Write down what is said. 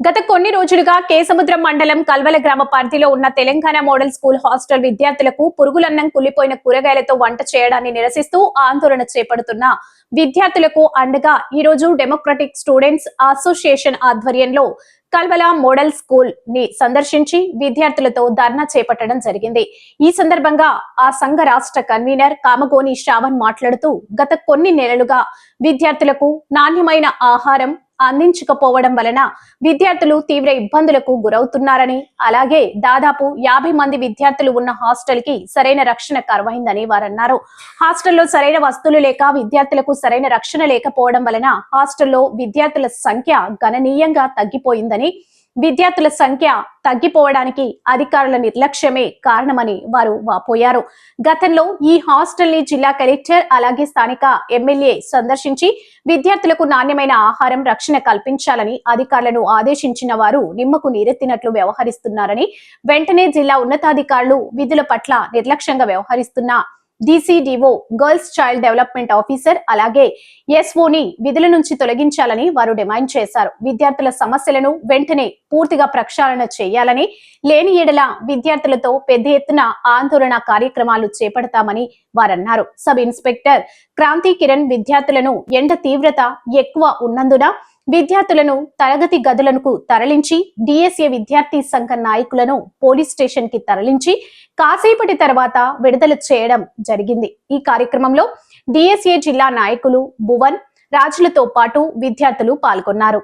గత కొన్ని రోజులుగా కేసముద్రం మండలం కల్వల గ్రామ పరిధిలో ఉన్న తెలంగాణ మోడల్ స్కూల్ హాస్టల్ విద్యార్థులకు పురుగులన్నం కులిపోయిన కూరగాయలతో వంట చేయడాన్ని నిరసిస్తూ ఆందోళన చేపడుతున్న విద్యార్థులకు అండగా ఈ రోజు డెమోక్రటిక్ స్టూడెంట్స్ అసోసియేషన్ ఆధ్వర్యంలో కల్వల మోడల్ స్కూల్ని సందర్శించి విద్యార్థులతో ధర్నా చేపట్టడం జరిగింది. ఈ సందర్భంగా ఆ సంఘ రాష్ట్ర కన్వీనర్ కామగోని శ్రావణ్ మాట్లాడుతూ గత కొన్ని నెలలుగా విద్యార్థులకు నాణ్యమైన ఆహారం అందించకపోవడం వలన విద్యార్థులు తీవ్ర ఇబ్బందులకు గురవుతున్నారని అలాగే దాదాపు యాభై మంది విద్యార్థులు ఉన్న హాస్టల్కి సరైన రక్షణ కరువైందని వారన్నారు. హాస్టల్లో సరైన వస్తువులు లేక విద్యార్థులకు సరైన రక్షణ లేకపోవడం వలన హాస్టల్లో విద్యార్థుల సంఖ్య గణనీయంగా తగ్గిపోయిందని విద్యార్థుల సంఖ్య తగ్గిపోవడానికి అధికారుల నిర్లక్ష్యమే కారణమని వారు వాపోయారు. గతంలో ఈ హాస్టల్ని జిల్లా కలెక్టర్ అలాగే స్థానిక ఎమ్మెల్యే సందర్శించి విద్యార్థులకు నాణ్యమైన ఆహారం రక్షణ కల్పించాలని అధికారులను ఆదేశించిన వారు నిమ్మకు నీరెత్తినట్లు వ్యవహరిస్తున్నారని వెంటనే జిల్లా ఉన్నతాధికారులు విధుల పట్ల నిర్లక్ష్యంగా వ్యవహరిస్తున్న DCDO girls child development officer అలాగే ఎస్ఓని విధుల నుంచి తొలగించాలని వారు డిమాండ్ చేశారు. విద్యార్థుల సమస్యలను వెంటనే పూర్తిగా ప్రక్షాళన చేయాలని లేని ఎడల విద్యార్థులతో పెద్ద ఎత్తున ఆందోళన కార్యక్రమాలు చేపడతామని వారన్నారు. సబ్ ఇన్స్పెక్టర్ క్రాంతి కిరణ్ విద్యార్థులను ఎండ తీవ్రత ఎక్కువ ఉన్నందున విద్యార్థులను తరగతి గదులకు తరలించి డిఎస్ఏ విద్యార్థి సంఘ నాయకులను పోలీస్ స్టేషన్కి తరలించి కాసేపటి తర్వాత విడుదల చేయడం జరిగింది. ఈ కార్యక్రమంలో డిఎస్ఏ జిల్లా నాయకులు భువన్ రాజులతో పాటు విద్యార్థులు పాల్గొన్నారు.